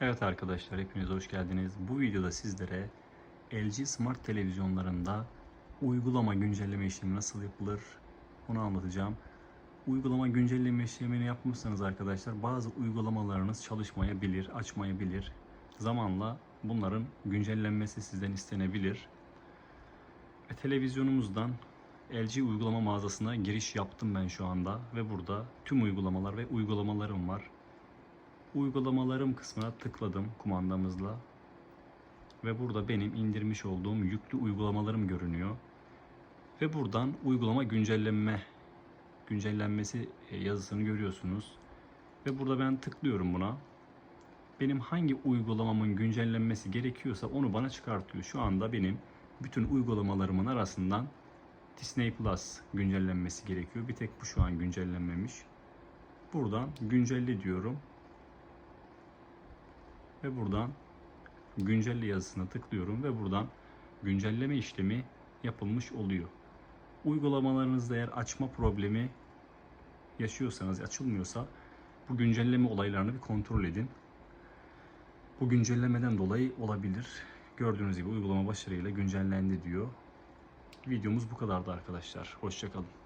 Evet arkadaşlar hepiniz hoş geldiniz. Bu videoda sizlere LG Smart televizyonlarında uygulama güncelleme işlemi nasıl yapılır onu anlatacağım. Uygulama güncelleme işlemini yapmışsanız arkadaşlar bazı uygulamalarınız çalışmayabilir, açmayabilir. Zamanla bunların güncellenmesi sizden istenebilir. Ve televizyonumuzdan LG uygulama mağazasına giriş yaptım ben şu anda ve burada tüm uygulamalar ve uygulamalarım var. Uygulamalarım kısmına tıkladım kumandamızla. Ve burada benim indirmiş olduğum yüklü uygulamalarım görünüyor. Ve buradan uygulama güncellenme güncellenmesi e, yazısını görüyorsunuz. Ve burada ben tıklıyorum buna. Benim hangi uygulamamın güncellenmesi gerekiyorsa onu bana çıkartıyor. Şu anda benim bütün uygulamalarımın arasından Disney Plus güncellenmesi gerekiyor. Bir tek bu şu an güncellenmemiş. Buradan güncelle diyorum ve buradan güncelle yazısına tıklıyorum ve buradan güncelleme işlemi yapılmış oluyor. Uygulamalarınızda eğer açma problemi yaşıyorsanız açılmıyorsa bu güncelleme olaylarını bir kontrol edin. Bu güncellemeden dolayı olabilir. Gördüğünüz gibi uygulama başarıyla güncellendi diyor. Videomuz bu kadardı arkadaşlar. Hoşçakalın.